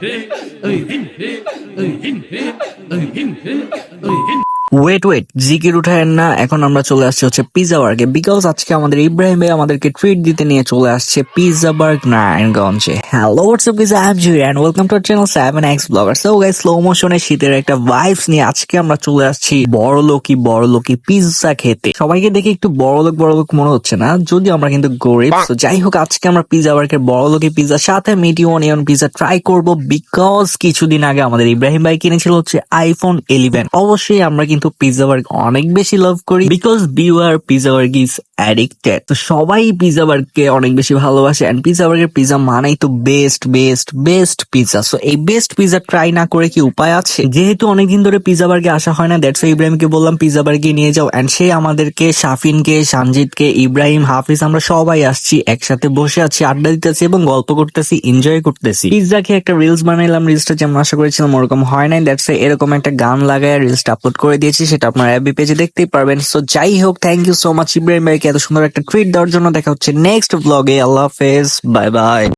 hin hin hin hin hin hin hin wait wait জিকির উঠায়েন না, এখন আমরা চলে আসছি হচ্ছে পিজা বার্গে বিকজ আজকে আমাদের ইব্রাহিম ভাই আমাদেরকে ট্রিট দিতে নিয়ে চলে আসছে পিজা বার্গ নারায়ণগঞ্জে। Hello what's up pizza I am Jui and welcome to channel seven x blogger so guys slow মোশনে শীতের একটা ভাইবস নিয়ে আজকে আমরা চলে আসছি বড় লোকি বড় লোকি পিজা খেতে। সবাইকে দেখে একটু বড় লোক বড় লোক মনে হচ্ছে না যদি আমরা কিন্তু গরিব। তো যাই হোক, আজকে আমরা পিজা বার্গের বড় লোকি পিজা সাথে মিটি অনিয়ন পিজা ট্রাই করব বিকজ কিছুদিন আগে আমাদের ইব্রাহিম ভাই কিনেছিল হচ্ছে আইফোন ইলেভেন অবশ্যই আমরা কিন্তু পিজা বার্গ অনেক বেশি লাভ করি বিকজ বিওয়ার পিজা বার্গ ইজ অ্যাডিক্টেড তো সবাই পিজা বার্গকে অনেক বেশি ভালোবাসে। এন্ড পিজা বার্গের পিজা মানেই তো best best best pizza so এই বেস্ট পিজা ট্রাই না করে কি উপায় আছে? যেহেতু অনেকদিন ধরে পিজা বার্গে আসা হয় না দ্যাটস ইব্রাহিমকে বললাম পিজা বার্গে নিয়ে যাও। এন্ড সে আমাদেরকে, শাফিনকে, সানজিদকে, ইব্রাহিম, হাফিজ, আমরা সবাই আসছি, একসাথে বসে আছি, আড্ডা দিতেছি এবং গল্প করতেছি এনজয় করতেছি। পিজা খেয়ে একটা রিলস বানাইলাম রিলসটা যেমন আশা করেছিলাম ওরকম হয় নাই দ্যাটস এরকম একটা গান লাগায় রিলসটা আপলোড করে দিয়েছি, সেটা আপনার অ্যাবি পেজে দেখতেই পারবেন। সো যাই হোক thank you so much Ibrahim ভাইকে এত সুন্দর একটা ট্রিট দেওয়ার জন্য দেখা হচ্ছে নেক্সট ব্লগে আল্লাহ হাফেজ। Bye bye